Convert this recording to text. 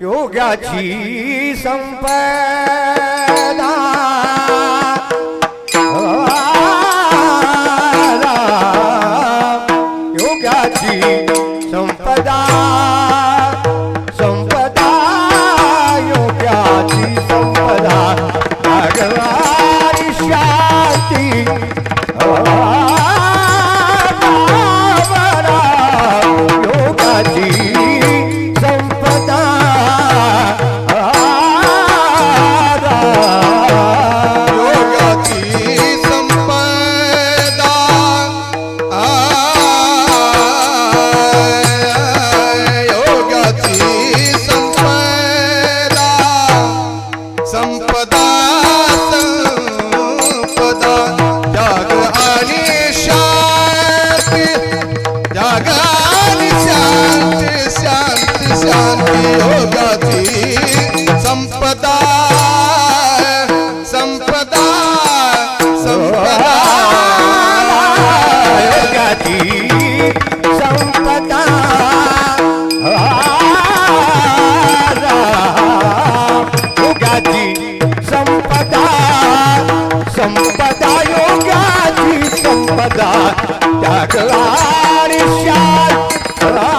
योगाची संपदा. योगाची संपदा. संपदा संपदा जाग आणि शांती जाग आणि शांती शांती शांती. योगाची संपदा. Hare Shri